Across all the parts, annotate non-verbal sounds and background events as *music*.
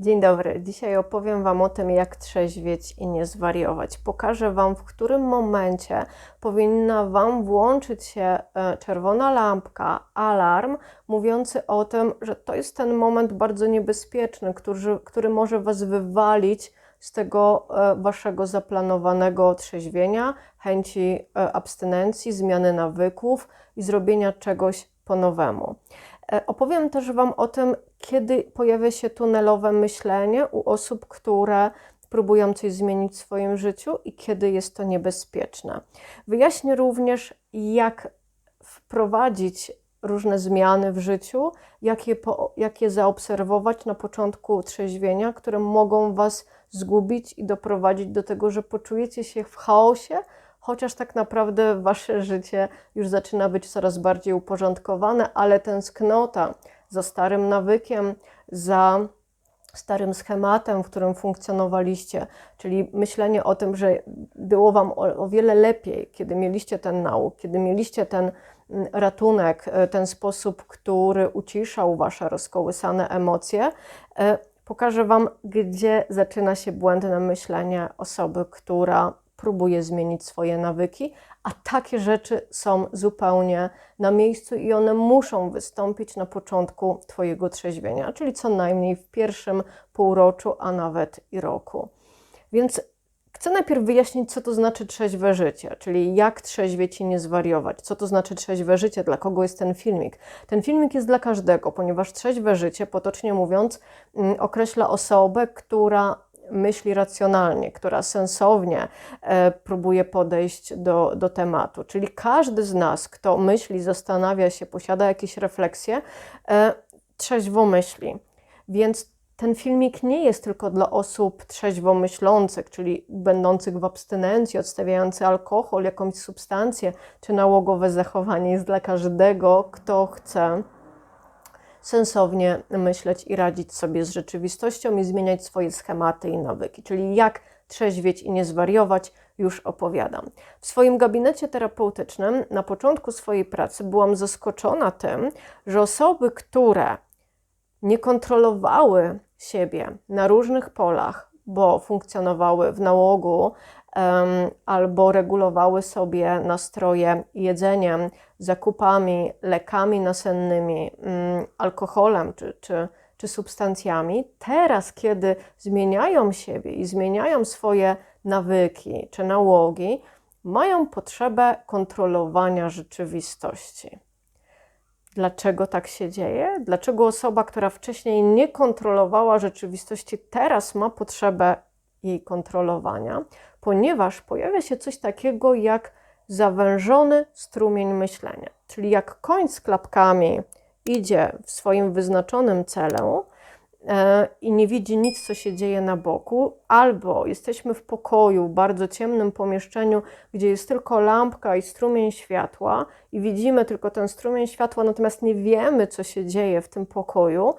Dzień dobry. Dzisiaj opowiem Wam o tym, jak trzeźwieć i nie zwariować. Pokażę Wam, w którym momencie powinna Wam włączyć się e, czerwona lampka, alarm, mówiący o tym, że to jest ten moment bardzo niebezpieczny, który, który może Was wywalić z tego e, Waszego zaplanowanego trzeźwienia, chęci e, abstynencji, zmiany nawyków i zrobienia czegoś po nowemu. Opowiem też Wam o tym, kiedy pojawia się tunelowe myślenie u osób, które próbują coś zmienić w swoim życiu i kiedy jest to niebezpieczne. Wyjaśnię również, jak wprowadzić różne zmiany w życiu, jak je, po, jak je zaobserwować na początku trzeźwienia, które mogą Was zgubić i doprowadzić do tego, że poczujecie się w chaosie, chociaż tak naprawdę Wasze życie już zaczyna być coraz bardziej uporządkowane, ale tęsknota za starym nawykiem, za starym schematem, w którym funkcjonowaliście, czyli myślenie o tym, że było Wam o, wiele lepiej, kiedy mieliście ten nauk, kiedy mieliście ten mm, ratunek, e, ten sposób, który uciszał Wasze rozkołysane emocje. E, pokażę Wam, gdzie zaczyna się błędne myślenie osoby, która próbuje zmienić swoje nawyki, a takie rzeczy są zupełnie na miejscu i one muszą wystąpić na początku Twojego trzeźwienia, czyli co najmniej w pierwszym półroczu, a nawet i roku. Więc chcę najpierw wyjaśnić, co to znaczy trzeźwe życie, czyli jak trzeźwieć i nie zwariować. Co to znaczy trzeźwe życie, dla kogo jest ten filmik. Ten filmik jest dla każdego, ponieważ trzeźwe życie, potocznie mówiąc, mm, określa osobę, która myśli racjonalnie, która sensownie e, próbuje podejść do, do tematu. Czyli każdy z nas, kto myśli, zastanawia się, posiada jakieś refleksje, e, trzeźwo myśli. Więc ten filmik nie jest tylko dla osób trzeźwo myślących, czyli będących w abstynencji, odstawiających alkohol, jakąś substancję czy nałogowe zachowanie. Jest dla każdego, kto chce sensownie myśleć i radzić sobie z rzeczywistością i zmieniać swoje schematy i nawyki. Czyli jak trzeźwieć i nie zwariować, już opowiadam. W swoim gabinecie terapeutycznym na początku swojej pracy byłam zaskoczona tym, że osoby, które nie kontrolowały siebie na różnych polach, bo funkcjonowały w nałogu, albo regulowały sobie nastroje jedzeniem, zakupami, lekami nasennymi, mm, alkoholem czy, czy, czy substancjami, teraz, kiedy zmieniają siebie i zmieniają swoje nawyki czy nałogi, mają potrzebę kontrolowania rzeczywistości. Dlaczego tak się dzieje? Dlaczego osoba, która wcześniej nie kontrolowała rzeczywistości, teraz ma potrzebę jej kontrolowania? ponieważ pojawia się coś takiego jak zawężony strumień myślenia. Czyli jak koń z klapkami idzie w swoim wyznaczonym celu e, i nie widzi nic, co się dzieje na boku, albo jesteśmy w pokoju, bardzo ciemnym pomieszczeniu, gdzie jest tylko lampka i strumień światła, i widzimy tylko ten strumień światła, natomiast nie wiemy, co się dzieje w tym pokoju,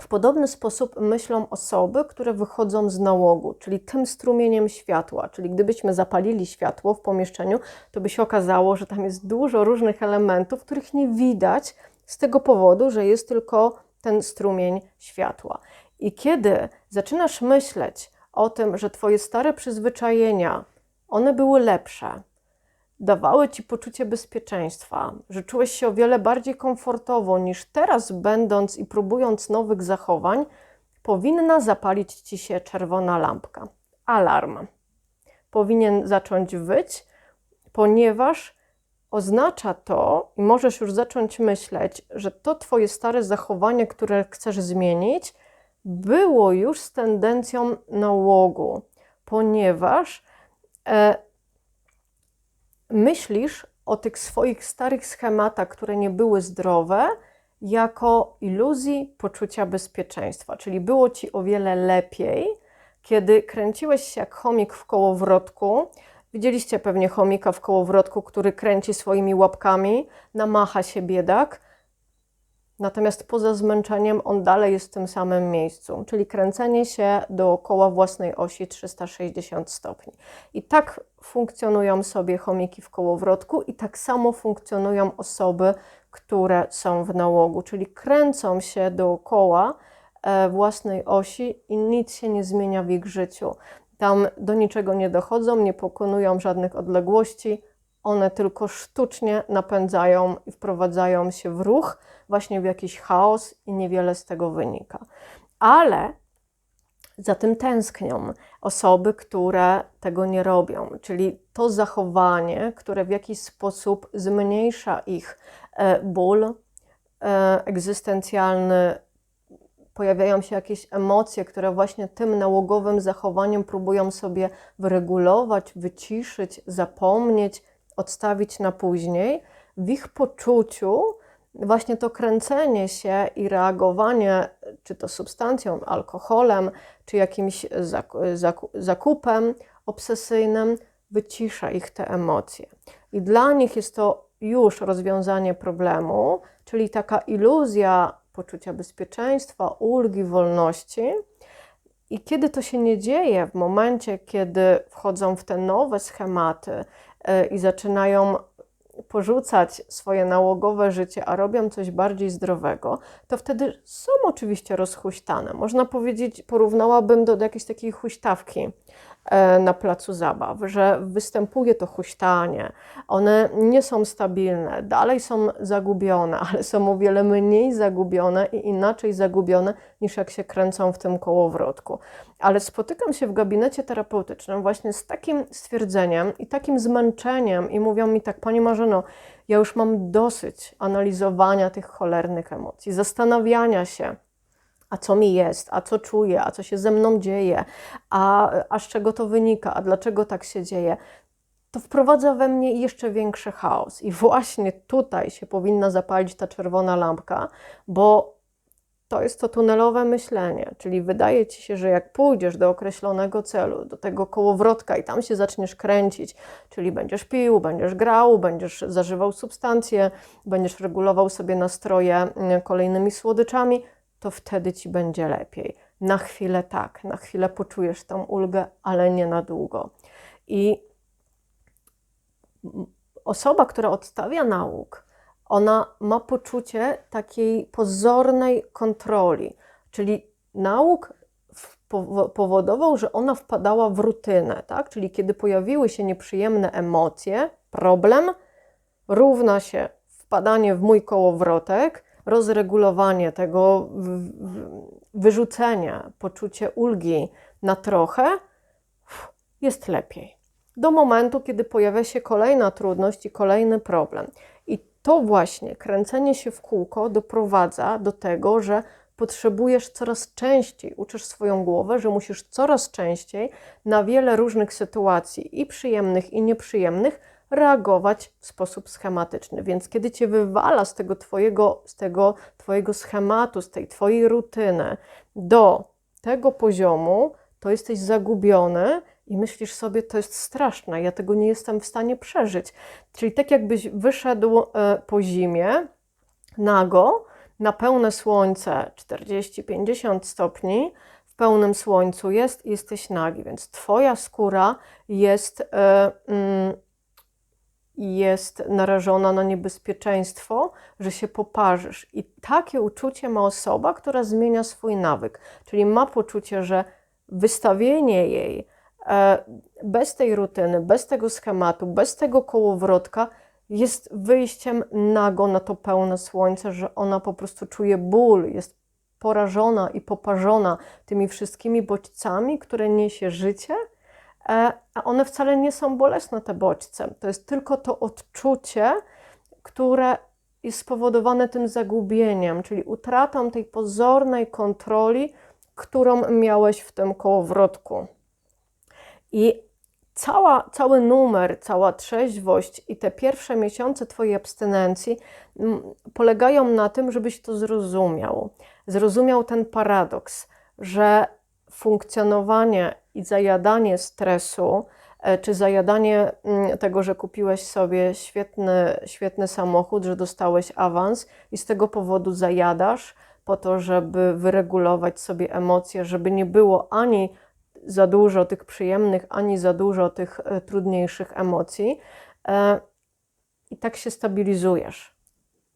w podobny sposób myślą osoby, które wychodzą z nałogu, czyli tym strumieniem światła. Czyli gdybyśmy zapalili światło w pomieszczeniu, to by się okazało, że tam jest dużo różnych elementów, których nie widać z tego powodu, że jest tylko ten strumień światła. I kiedy zaczynasz myśleć o tym, że Twoje stare przyzwyczajenia, one były lepsze, dawały ci poczucie bezpieczeństwa, że czułeś się o wiele bardziej komfortowo niż teraz, będąc i próbując nowych zachowań, powinna zapalić ci się czerwona lampka. Alarm. Powinien zacząć wyć, ponieważ oznacza to, i możesz już zacząć myśleć, że to Twoje stare zachowanie, które chcesz zmienić, było już z tendencją nałogu, ponieważ e, myślisz o tych swoich starych schematach, które nie były zdrowe, jako iluzji poczucia bezpieczeństwa. Czyli było ci o wiele lepiej, kiedy kręciłeś się jak chomik w kołowrotku. Widzieliście pewnie chomika w kołowrotku, który kręci swoimi łapkami, namacha się biedak Natomiast poza zmęczeniem on dalej jest w tym samym miejscu, czyli kręcenie się dookoła własnej osi 360 stopni. I tak funkcjonują sobie chomiki w kołowrotku i tak samo funkcjonują osoby, które są w nałogu, czyli kręcą się dookoła e, własnej osi i nic się nie zmienia w ich życiu. Tam do niczego nie dochodzą, nie pokonują żadnych odległości, one tylko sztucznie napędzają i wprowadzają się w ruch, właśnie w jakiś chaos i niewiele z tego wynika. Ale za tym tęsknią osoby, które tego nie robią, czyli to zachowanie, które w jakiś sposób zmniejsza ich e, ból e, egzystencjalny, pojawiają się jakieś emocje, które właśnie tym nałogowym zachowaniem próbują sobie wyregulować, wyciszyć, zapomnieć, odstawić na później, w ich poczuciu właśnie to kręcenie się i reagowanie, czy to substancją, alkoholem, czy jakimś zakupem obsesyjnym, wycisza ich te emocje. I dla nich jest to już rozwiązanie problemu, czyli taka iluzja poczucia bezpieczeństwa, ulgi, wolności. I kiedy to się nie dzieje, w momencie, kiedy wchodzą w te nowe schematy i zaczynają porzucać swoje nałogowe życie, a robią coś bardziej zdrowego, to wtedy są oczywiście rozhuśtane. Można powiedzieć, porównałabym do, do jakiejś takiej huśtawki E, na placu zabaw, że występuje to huśtanie, one nie są stabilne, dalej są zagubione, *laughs* ale są o wiele mniej zagubione i inaczej zagubione niż jak się kręcą w tym kołowrotku. Ale spotykam się w gabinecie terapeutycznym właśnie z takim stwierdzeniem i takim zmęczeniem i mówią mi tak, Pani Marzeno, ja już mam dosyć analizowania tych cholernych emocji, zastanawiania się, a co mi jest, a co czuję, a co się ze mną dzieje, a, a z czego to wynika, a dlaczego tak się dzieje, to wprowadza we mnie jeszcze większy chaos. I właśnie tutaj się powinna zapalić ta czerwona lampka, bo to jest to tunelowe myślenie, czyli wydaje ci się, że jak pójdziesz do określonego celu, do tego kołowrotka i tam się zaczniesz kręcić, czyli będziesz pił, będziesz grał, będziesz zażywał substancje, będziesz regulował sobie nastroje mm, kolejnymi słodyczami, to wtedy ci będzie lepiej. Na chwilę tak, na chwilę poczujesz tą ulgę, ale nie na długo. I osoba, która odstawia nauk, ona ma poczucie takiej pozornej kontroli, czyli nauk powodował, że ona wpadała w rutynę, tak? Czyli kiedy pojawiły się nieprzyjemne emocje, problem równa się wpadanie w mój kołowrotek, rozregulowanie tego, wyrzucenia, poczucie ulgi na trochę, jest lepiej. Do momentu, kiedy pojawia się kolejna trudność i kolejny problem. I to właśnie kręcenie się w kółko doprowadza do tego, że potrzebujesz coraz częściej, uczysz swoją głowę, że musisz coraz częściej na wiele różnych sytuacji, i przyjemnych, i nieprzyjemnych, reagować w sposób schematyczny. Więc kiedy cię wywala z tego twojego, z tego twojego schematu, z tej twojej rutyny do tego poziomu, to jesteś zagubiony i myślisz sobie, to jest straszne, ja tego nie jestem w stanie przeżyć. Czyli tak jakbyś wyszedł e, po zimie nago, na pełne słońce 40-50 stopni, w pełnym słońcu jest i jesteś nagi, więc twoja skóra jest. Yy, yy, jest narażona na niebezpieczeństwo, że się poparzysz. I takie uczucie ma osoba, która zmienia swój nawyk, czyli ma poczucie, że wystawienie jej e, bez tej rutyny, bez tego schematu, bez tego kołowrotka jest wyjściem nago na to pełne słońce, że ona po prostu czuje ból, jest porażona i poparzona tymi wszystkimi bodźcami, które niesie życie a one wcale nie są bolesne, te bodźce. To jest tylko to odczucie, które jest spowodowane tym zagubieniem, czyli utratą tej pozornej kontroli, którą miałeś w tym kołowrotku. I cała, cały numer, cała trzeźwość i te pierwsze miesiące Twojej abstynencji polegają na tym, żebyś to zrozumiał. Zrozumiał ten paradoks, że funkcjonowanie i zajadanie stresu, e, czy zajadanie mm, tego, że kupiłeś sobie świetny, świetny samochód, że dostałeś awans i z tego powodu zajadasz po to, żeby wyregulować sobie emocje, żeby nie było ani za dużo tych przyjemnych, ani za dużo tych e, trudniejszych emocji. E, I tak się stabilizujesz.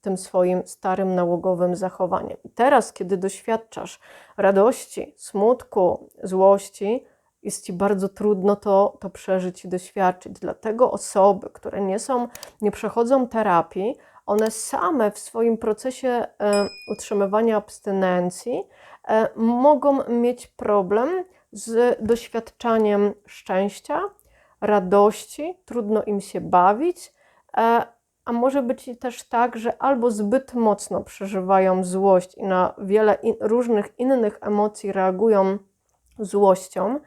tym swoim starym nałogowym zachowaniem. Teraz, kiedy doświadczasz radości, smutku, złości, jest ci bardzo trudno to, to przeżyć i doświadczyć. Dlatego osoby, które nie są, nie przechodzą terapii, one same w swoim procesie e, utrzymywania abstynencji e, mogą mieć problem z doświadczaniem szczęścia, radości, trudno im się bawić, e, a może być też tak, że albo zbyt mocno przeżywają złość i na wiele in, różnych innych emocji reagują złością,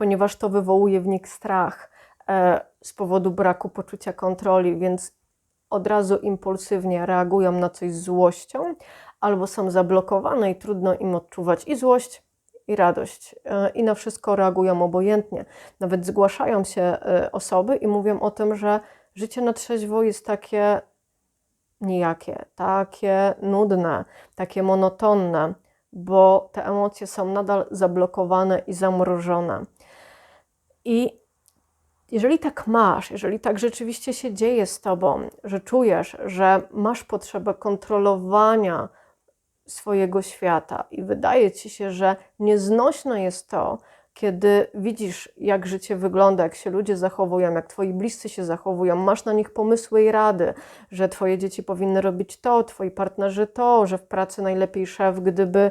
ponieważ to wywołuje w nich strach e, z powodu braku poczucia kontroli, więc od razu impulsywnie reagują na coś z złością, albo są zablokowane i trudno im odczuwać i złość, i radość. E, I na wszystko reagują obojętnie. Nawet zgłaszają się e, osoby i mówią o tym, że życie na trzeźwo jest takie nijakie, takie nudne, takie monotonne, bo te emocje są nadal zablokowane i zamrożone. I jeżeli tak masz, jeżeli tak rzeczywiście się dzieje z tobą, że czujesz, że masz potrzebę kontrolowania swojego świata i wydaje ci się, że nieznośne jest to, kiedy widzisz, jak życie wygląda, jak się ludzie zachowują, jak twoi bliscy się zachowują, masz na nich pomysły i rady, że twoje dzieci powinny robić to, twoi partnerzy to, że w pracy najlepiej szef, gdyby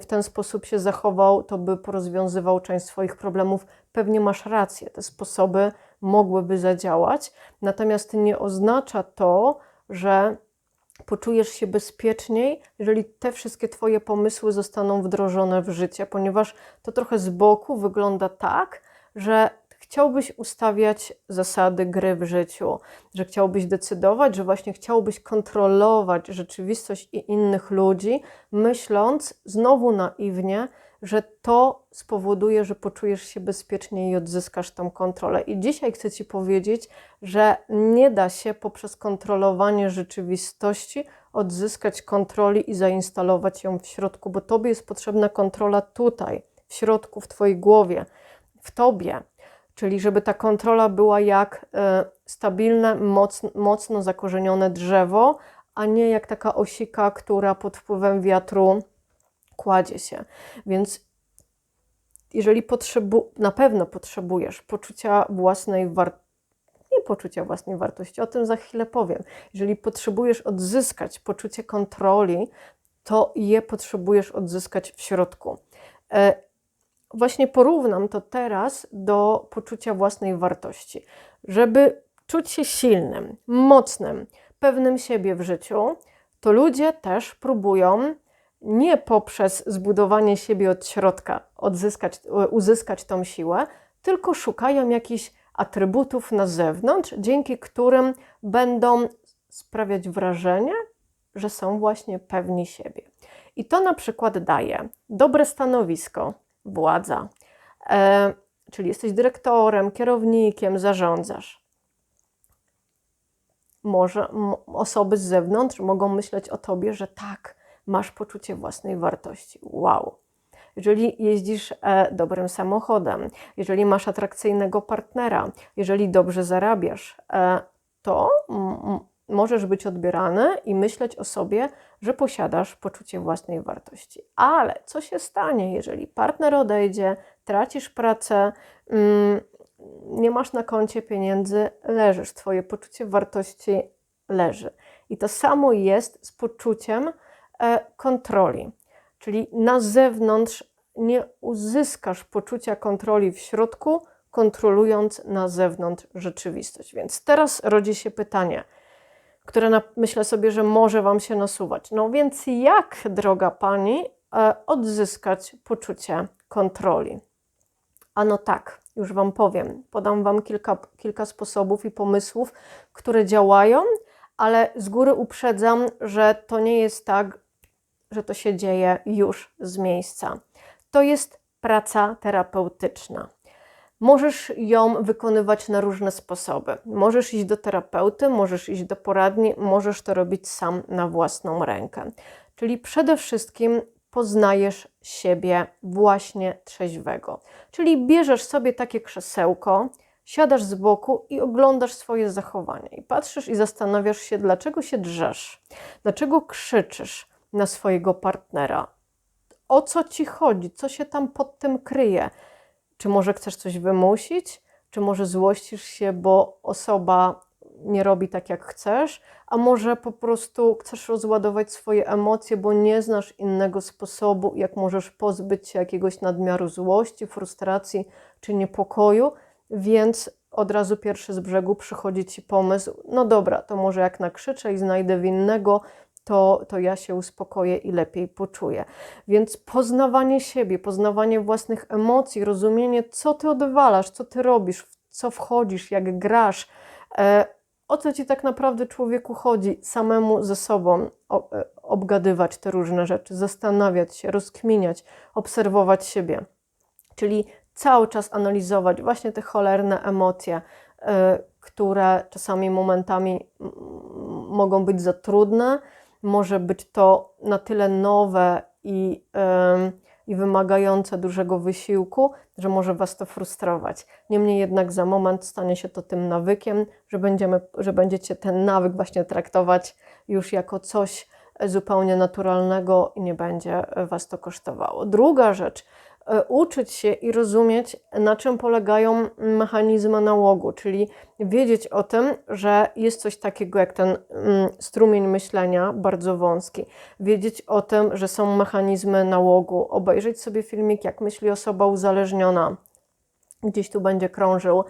w ten sposób się zachował, to by porozwiązywał część swoich problemów. Pewnie masz rację, te sposoby mogłyby zadziałać, natomiast nie oznacza to, że poczujesz się bezpieczniej, jeżeli te wszystkie Twoje pomysły zostaną wdrożone w życie, ponieważ to trochę z boku wygląda tak, że chciałbyś ustawiać zasady gry w życiu, że chciałbyś decydować, że właśnie chciałbyś kontrolować rzeczywistość i innych ludzi, myśląc znowu naiwnie, że to spowoduje, że poczujesz się bezpiecznie i odzyskasz tą kontrolę. I dzisiaj chcę Ci powiedzieć, że nie da się poprzez kontrolowanie rzeczywistości odzyskać kontroli i zainstalować ją w środku, bo Tobie jest potrzebna kontrola tutaj, w środku, w Twojej głowie, w Tobie. Czyli żeby ta kontrola była jak e, stabilne, mocno, zakorzenione drzewo, a nie jak taka osika, która pod wpływem wiatru kładzie się. Więc jeżeli potrzebu na pewno potrzebujesz poczucia własnej wartości, nie poczucia własnej wartości, o tym za chwilę powiem. Jeżeli potrzebujesz odzyskać poczucie kontroli, to je potrzebujesz odzyskać w środku. Właśnie porównam to teraz do poczucia własnej wartości. Żeby czuć się silnym, mocnym, pewnym siebie w życiu, to ludzie też próbują nie poprzez zbudowanie siebie od środka odzyskać, uzyskać tą siłę, tylko szukają jakichś atrybutów na zewnątrz, dzięki którym będą sprawiać wrażenie, że są właśnie pewni siebie. I to na przykład daje dobre stanowisko, władza, e, czyli jesteś dyrektorem, kierownikiem, zarządzasz. Może osoby z zewnątrz mogą myśleć o tobie, że tak, masz poczucie własnej wartości. Wow! Jeżeli jeździsz e, dobrym samochodem, jeżeli masz atrakcyjnego partnera, jeżeli dobrze zarabiasz, e, to możesz być odbierany i myśleć o sobie, że posiadasz poczucie własnej wartości. Ale co się stanie, jeżeli partner odejdzie, tracisz pracę, mm, nie masz na koncie pieniędzy, leżysz, twoje poczucie wartości leży. I to samo jest z poczuciem, E, kontroli. Czyli na zewnątrz nie uzyskasz poczucia kontroli w środku, kontrolując na zewnątrz rzeczywistość. Więc teraz rodzi się pytanie, które na, myślę sobie, że może Wam się nasuwać. No więc jak, droga Pani, e, odzyskać poczucie kontroli? Ano tak, już Wam powiem. Podam Wam kilka, kilka sposobów i pomysłów, które działają, ale z góry uprzedzam, że to nie jest tak, że to się dzieje już z miejsca. To jest praca terapeutyczna. Możesz ją wykonywać na różne sposoby. Możesz iść do terapeuty, możesz iść do poradni, możesz to robić sam na własną rękę. Czyli przede wszystkim poznajesz siebie właśnie trzeźwego. Czyli bierzesz sobie takie krzesełko, siadasz z boku i oglądasz swoje zachowania i patrzysz i zastanawiasz się, dlaczego się drzesz, dlaczego krzyczysz na swojego partnera, o co ci chodzi, co się tam pod tym kryje. Czy może chcesz coś wymusić, czy może złościsz się, bo osoba nie robi tak, jak chcesz, a może po prostu chcesz rozładować swoje emocje, bo nie znasz innego sposobu, jak możesz pozbyć się jakiegoś nadmiaru złości, frustracji czy niepokoju, więc od razu pierwszy z brzegu przychodzi ci pomysł: no dobra, to może jak nakrzyczę i znajdę winnego, to, to ja się uspokoję i lepiej poczuję. Więc poznawanie siebie, poznawanie własnych emocji, rozumienie, co ty odwalasz, co ty robisz, w co wchodzisz, jak grasz. E, o co ci tak naprawdę człowieku chodzi? Samemu ze sobą o, e, obgadywać te różne rzeczy, zastanawiać się, rozkminiać, obserwować siebie. Czyli cały czas analizować właśnie te cholerne emocje, e, które czasami momentami mogą być za trudne, może być to na tyle nowe i, ym, i wymagające dużego wysiłku, że może Was to frustrować. Niemniej jednak za moment stanie się to tym nawykiem, że, będziemy, że będziecie ten nawyk właśnie traktować już jako coś zupełnie naturalnego i nie będzie Was to kosztowało. Druga rzecz, E, uczyć się i rozumieć, na czym polegają mechanizmy nałogu, czyli wiedzieć o tym, że jest coś takiego jak ten mm, strumień myślenia, bardzo wąski, wiedzieć o tym, że są mechanizmy nałogu, obejrzeć sobie filmik, jak myśli osoba uzależniona. Gdzieś tu będzie krążył um,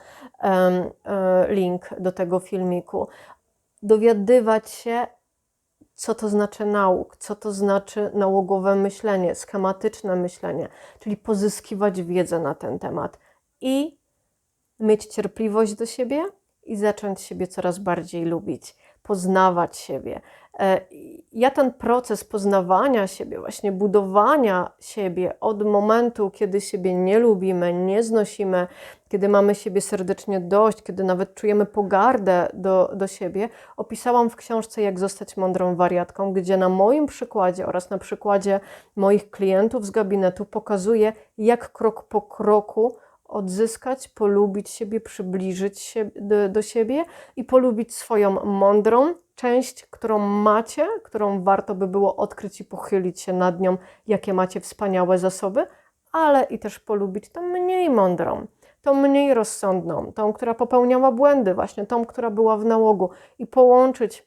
link do tego filmiku. Dowiadywać się, co to znaczy nauk, co to znaczy nałogowe myślenie, schematyczne myślenie, czyli pozyskiwać wiedzę na ten temat i mieć cierpliwość do siebie i zacząć siebie coraz bardziej lubić, poznawać siebie, E, ja ten proces poznawania siebie, właśnie budowania siebie od momentu, kiedy siebie nie lubimy, nie znosimy, kiedy mamy siebie serdecznie dość, kiedy nawet czujemy pogardę do, do siebie, opisałam w książce Jak zostać mądrą wariatką, gdzie na moim przykładzie oraz na przykładzie moich klientów z gabinetu pokazuję, jak krok po kroku odzyskać, polubić siebie, przybliżyć się do, do siebie i polubić swoją mądrą, część, którą macie, którą warto by było odkryć i pochylić się nad nią, jakie macie wspaniałe zasoby, ale i też polubić tą mniej mądrą, tą mniej rozsądną, tą, która popełniała błędy, właśnie tą, która była w nałogu i połączyć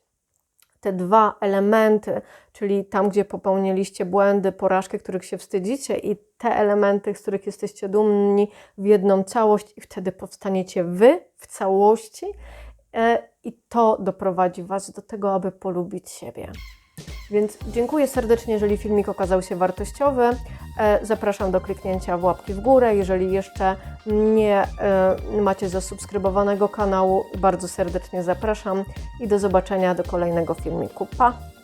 te dwa elementy, czyli tam, gdzie popełniliście błędy, porażki, których się wstydzicie, i te elementy, z których jesteście dumni, w jedną całość, i wtedy powstaniecie wy w całości E, i to doprowadzi Was do tego, aby polubić siebie. Więc dziękuję serdecznie, jeżeli filmik okazał się wartościowy. E, zapraszam do kliknięcia w łapki w górę. Jeżeli jeszcze nie e, macie zasubskrybowanego kanału, bardzo serdecznie zapraszam i do zobaczenia do kolejnego filmiku. Pa!